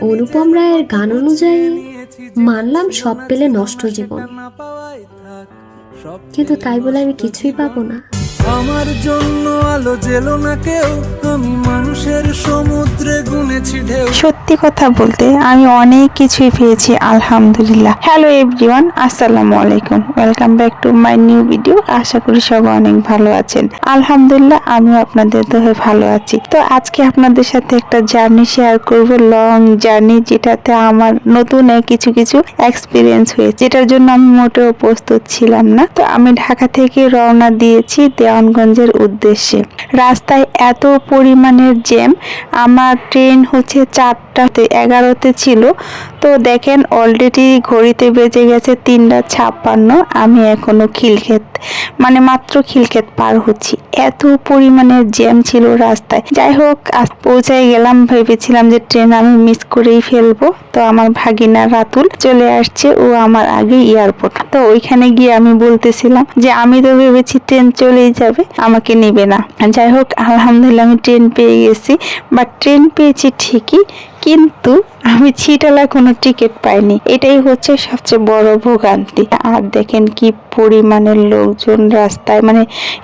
অনুপম রায়ের গান অনুযায়ী মানলাম সব পেলে নষ্ট জীবন। কিন্তু তাই বলে আমি কিছুই পাবো না। আমার জন্য আলো জেলো না কেউ। আমি মানুষের সমুদ্রে গুনেছি ঢেউ। সত্যি কথা বলতে আমি অনেক কিছুই পেয়েছি, আলহামদুলিল্লাহ। হ্যালো এভরিওয়ান আসসালামু আলাইকুম। Welcome back to my new video আশা করি সবাই অনেক ভালো আছেন। আলহামদুলিল্লাহ, আমিও আপনাদের দোহে ভালো আছি। তো আজকে আপনাদের সাথে একটা জার্নি শেয়ার করব লং জার্নি যেটাতে আমার নতুন কিছু কিছু এক্সপিরিয়েন্স হয়েছে, যেটার জন্য আমি মোটেও প্রস্তুত ছিলাম না। তো আমি ঢাকা থেকে রওনা দিয়েছি দেওয়ানগঞ্জের উদ্দেশ্যে। রাস্তায় এত পরিমাণের জ্যাম, আমার ট্রেন হচ্ছে চারটাতে এগারোতে ছিল। তো দেখেন অলরেডি ঘড়িতে বেজে গেছে তিনটা ছাপ্পান্ন, আমি এখনও খিলক্ষেত মানে মাত্র খিলক্ষেত পার হচ্ছি। এত পরিমাণের জ্যাম ছিল রাস্তায়। যাই হোক, আজ পৌঁছায় গেলাম, ভেবেছিলাম যে ট্রেন আমি মিস করেই ফেলব। তো আমার ভাগিনা রাতুল চলে আসছে, ও আমার আগে এয়ারপোর্ট। তো ওইখানে গিয়ে আমি বলতেছিলাম যে, আমি তো ভেবেছি ট্রেন চলেই যাবে, আমাকে নেবে না। যাই হোক, আলহামদুলিল্লাহ আমি ট্রেন পেয়ে গেছি। বা ট্রেন পেয়েছি ঠিকই, কিন্তু আমি ছিটালা কোনো টিকিট পাইনি। এটাই হচ্ছে সবচেয়ে বড় ভোগান্তি। আর দেখেন কি পরিমাণের লোকজন রাস্তায় মানে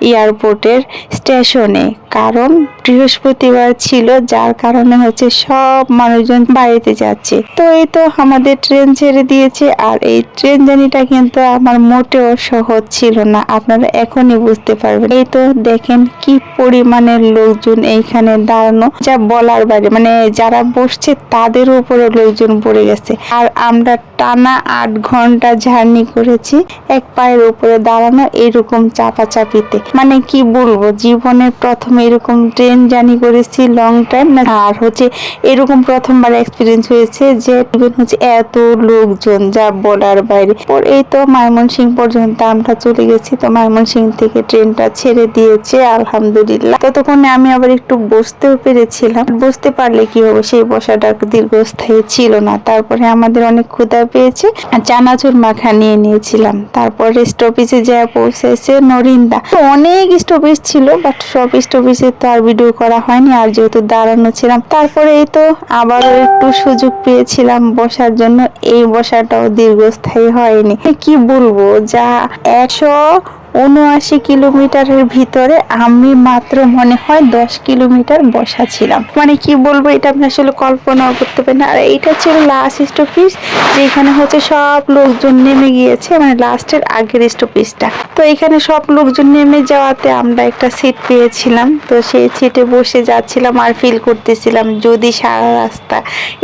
এয়ারপোর্টের স্টেশনে। কারণ বৃহস্পতিবার ছিল, যার কারণে হচ্ছে সব মানুষজন বাড়িতে যাচ্ছে। তো এই তো আমাদের ট্রেন ছেড়ে দিয়েছে, আর এই ট্রেন জার্নিটা কিন্তু আমার মোটেও সহজ ছিল না। আপনারা এখনই বুঝতে পারবেন। এই তো দেখেন কি পরিমাণের লোকজন এইখানে দাঁড়ানো, যা বলার বাইরে। মানে যারা বসছে তাদের উপরে লোকজন পড়ে গেছে। আর আমরা টানা আট ঘণ্টা জার্নি করেছি, এক পায়ের উপরে দাঁড়ানো এরকম চাপাচাপিতে। মানে কি বলব, জীবনের প্রথম এরকম ট্রেন জার্নি করেছি লং টাইম না, আর হচ্ছে এরকম প্রথমবার এক্সপিরিয়েন্স হয়েছে যে হচ্ছে এত লোকজন যা বলার বাইরে। ওর এই তো ময়মনসিং পর্যন্ত আমরা চলে গেছি, তো ময়মনসিং থেকে ট্রেনটা ছেড়ে দিয়েছে, আলহামদুলিল্লাহ। ততক্ষণে আমি আবার একটু বসতেও পেরেছিলাম, বসতে পারলে কি হবে? সেই বসাটা দীর্ঘস্থায়ী ছিল না, তারপরে আমাদের অনেক ক্ষুধা পেয়েছে। চানাচুর মাখা নিয়ে নিয়েছিলাম। তারপরে স্টপেজে যা পৌঁছেছে নরিন্দা। অনেক স্টপেজ ছিল বাট সব স্টপেজে তো আর ভিডিও করা হয়নি, আর যেহেতু দাঁড়ানো ছিলাম। তারপরে এই তো আবারও একটু সুযোগ পেয়েছিলাম বসার জন্য। এই বসাটাও দীর্ঘস্থায়ী হয়নি। কি বলব, যা একশো উনআশি কিলোমিটারের ভিতরে আমি মাত্র মনে হয় দশ কিলোমিটার বসা ছিলাম। মানে কি বলব, এটা আমি আসলে কল্পনাও করতে পারি না। আর এইটা ছিল লাস্ট স্টপেজ যেখানে হচ্ছে সব লোকজন নেমে গিয়েছে মানে লাস্টের আগের স্টপেজটা তো এখানে সব লোকজন নেমে যাওয়াতে আমরা একটা সিট পেয়েছিলাম। তো সেই সিটে বসে যাচ্ছিলাম আর ফিল করতেছিলাম, যদি সারা রাস্তা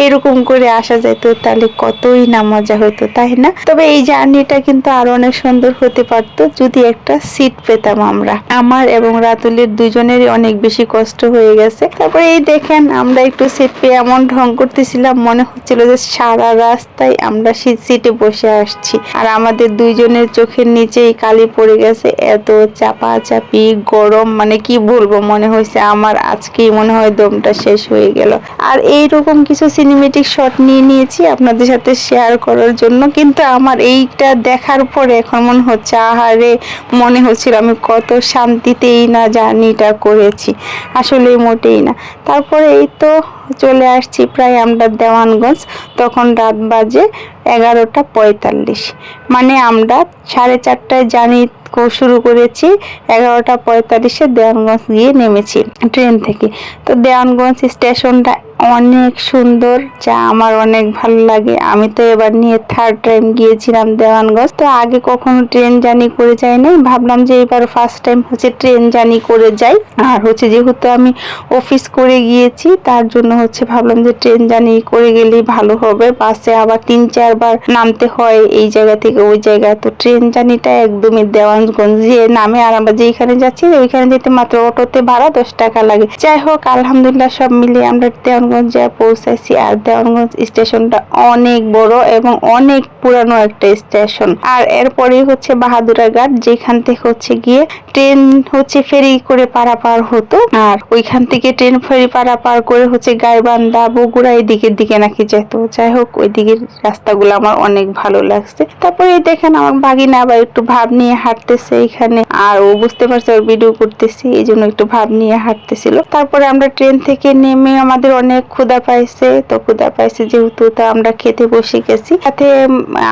এরকম করে আসা যেত তাহলে কতই না মজা হতো, তাই না? তবে এই জার্নিটা কিন্তু আরও অনেক সুন্দর হতে পারতো, যদি একটা সিট পেতাম আমরা। আমার এবং রাতুলের দুজনেরই অনেক বেশি কষ্ট হয়ে গেছে। তারপরে এই দেখেন, আমরা একটু সিট পেয়ে এমন ঢং করতেছিলাম, মনে হচ্ছিল যে সারা রাস্তায় আমরা সিটে বসে আসছি। আর আমাদের দুইজনের চোখের নিচেই কালি পড়ে গেছে, এত চাপা চাপি গরম মানে কি বলব, মনে হয়েছে আমার আজকেই মনে হয় দমটা শেষ হয়ে গেল। আর এইরকম কিছু সিনেমেটিক শট নিয়ে নিয়েছি আপনাদের সাথে শেয়ার করার জন্য। কিন্তু আমার এইটা দেখার পরে এখন মনে হচ্ছে, আহারে মনে হচ্ছিল আমি কত শান্তিতেই না জার্নিটা করেছি। আসলে মোটেই না। তারপরে এই তো চলে আসছি প্রায় আমরা দেওয়ানগঞ্জ, তখন রাত বাজে এগারোটা পঁয়তাল্লিশ। মানে আমরা সাড়ে চারটায় জার্নি কো- শুরু করেছি, এগারোটা পঁয়তাল্লিশে দেওয়ানগঞ্জ গিয়ে নেমেছি ট্রেন থেকে। তো দেওয়ানগঞ্জ স্টেশনটা অনেক সুন্দর, যা আমার অনেক ভালো লাগে। আমি তো এবার নিয়ে থার্ড টাইম গিয়েছিলাম দেওয়ানগঞ্জ। তো আগে কখনো ট্রেন জার্নি করে যাই নাই। ভাবলাম যে এবার ফার্স্ট টাইম হচ্ছে ট্রেন জার্নি করে যাই। আর হচ্ছে যেহেতু আমি অফিস করে গিয়েছি, তার জন্য হচ্ছে ভাবলাম যে ট্রেন জার্নি করে গেলেই ভালো হবে। বাসে আবার তিন চারবার নামতে হয় এই জায়গা থেকে ওই জায়গা। তো ট্রেন জার্নিটা একদমই দেওয়ানগঞ্জ যে নামে আর আমরা যেখানে যাচ্ছি, ওইখানে যেতে মাত্র অটোতে ভাড়া দশ টাকা লাগে। যাই হোক, আলহামদুলিল্লাহ সব মিলিয়ে আমরা দেওয়ানগঞ্জ যা পৌঁছাইছি আর দেওয়ানগঞ্জ স্টেশনটা অনেক বড় এবং অনেক পুরানো একটা স্টেশন। আর এরপরেই হচ্ছে বাহাদুরা ঘাট যেখান থেকে হচ্ছে গিয়ে ট্রেন হচ্ছে ফেরি করে পারাপার হতো। আর ওইখান থেকে ট্রেন ফেরি পারাপার করে হচ্ছে গাইবান্ধা, বগুড়া এই দিকের দিকে নাকি যেত। যাই হোক ওই দিকের রাস্তাগুলো আমার অনেক ভালো লাগছে। তারপরে দেখেন আমার বাগিনা আবার একটু ভাব নিয়ে হাঁটতেছে এখানে। আর ও বুঝতে পারছে ওর ভিডিও করতেছি, এই জন্য একটু ভাব নিয়ে হাঁটতেছিল। তারপরে আমরা ট্রেন থেকে নেমে আমাদের অনেক ক্ষুধা পাইছে, তো ক্ষুধা পাইছে যেহেতু তা আমরা খেতে বসে গেছি। সাথে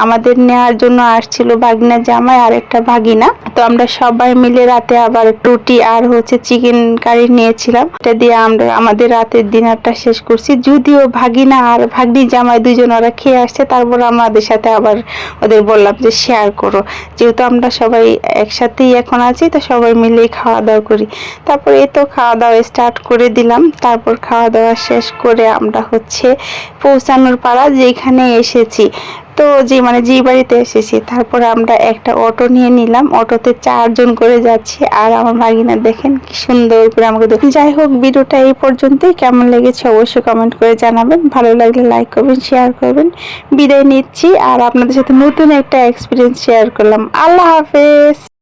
আমাদের নেওয়ার জন্য আসছিল বাগিনা জামাই আর একটা ভাগিনা। তো আমরা সবাই মিলে রাতে আবার রুটি আর হচ্ছে চিকেন কারি নিয়েছিলাম। এটা দিয়ে আমরা, আমাদের রাতের ডিনারটা শেষ করছি। যদিও ভাগিনা আর ভাগ্নি জামাই দুজন ওরা খেয়ে আসছে, তারপর আমাদের সাথে আবার ওদের বললাম যে শেয়ার করো। যেহেতু আমরা সবাই একসাথেই এখন আছি, তো সবাই মিলেই খাওয়া দাওয়া করি। তারপর এই তো খাওয়া দাওয়া স্টার্ট করে দিলাম, তারপর খাওয়া দাওয়া শেষ করে আমরা হচ্ছে পৌঁছানোর পাড়া যেখানে এসেছি। তো যে মানে যে বাড়িতে এসেছি, তারপর আমরা একটা অটো নিয়ে নিলাম। অটোতে চারজন করে যাচ্ছি। আর আমার ভাগিনা দেখেন কি সুন্দর করে আমাকে দেখুন যাই হোক, ভিডিওটা এই পর্যন্তই। কেমন লেগেছে অবশ্যই কমেন্ট করে জানাবেন। ভালো লাগলে লাইক করবেন শেয়ার করবেন। বিদায় নিচ্ছি। আর আপনাদের সাথে নতুন একটা এক্সপিরিয়েন্স শেয়ার করলাম। আল্লাহ হাফেজ!